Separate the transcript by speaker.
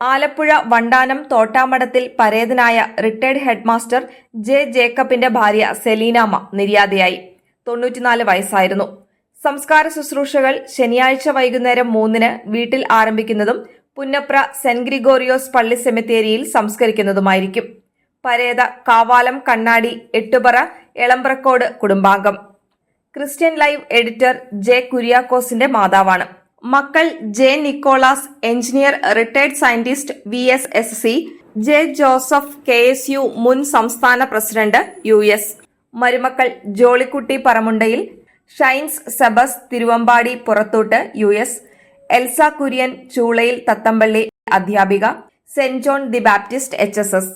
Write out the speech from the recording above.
Speaker 1: ആലപ്പുഴ വണ്ടാനം തോട്ടാമടത്തിൽ പരേതനായ retired headmaster J ജേക്കബിന്റെ ഭാര്യ സെലീനാമ്മ നിര്യാതയായി. തൊണ്ണൂറ്റിനാല് വയസ്സായിരുന്നു. സംസ്കാര ശുശ്രൂഷകൾ ശനിയാഴ്ച വൈകുന്നേരം മൂന്നിന് വീട്ടിൽ ആരംഭിക്കുന്നതും പുന്നപ്ര സെന്റ് ഗ്രിഗോറിയോസ് പള്ളി സെമിത്തേരിയിൽ സംസ്കരിക്കുന്നതുമായിരിക്കും. പരേത കാവാലം കണ്ണാടി എട്ടുപറ എളമ്പ്രക്കോട് കുടുംബാംഗം. ക്രിസ്ത്യൻ ലൈവ് എഡിറ്റർ ജെ കുര്യാക്കോസിന്റെ മാതാവാണ്. മക്കൾ J Nicholas engineer retired scientist V S S C J Joseph K S U മുൻ സംസ്ഥാന പ്രസിഡന്റ് യു എസ്. മരുമക്കൾ Jollykutty പറമുണ്ടയിൽ shines സെബസ് Thiruvambady Purathottu U S. Elsa Kurian ചൂളയിൽ Thathampally അധ്യാപിക saint John the Baptist H S S.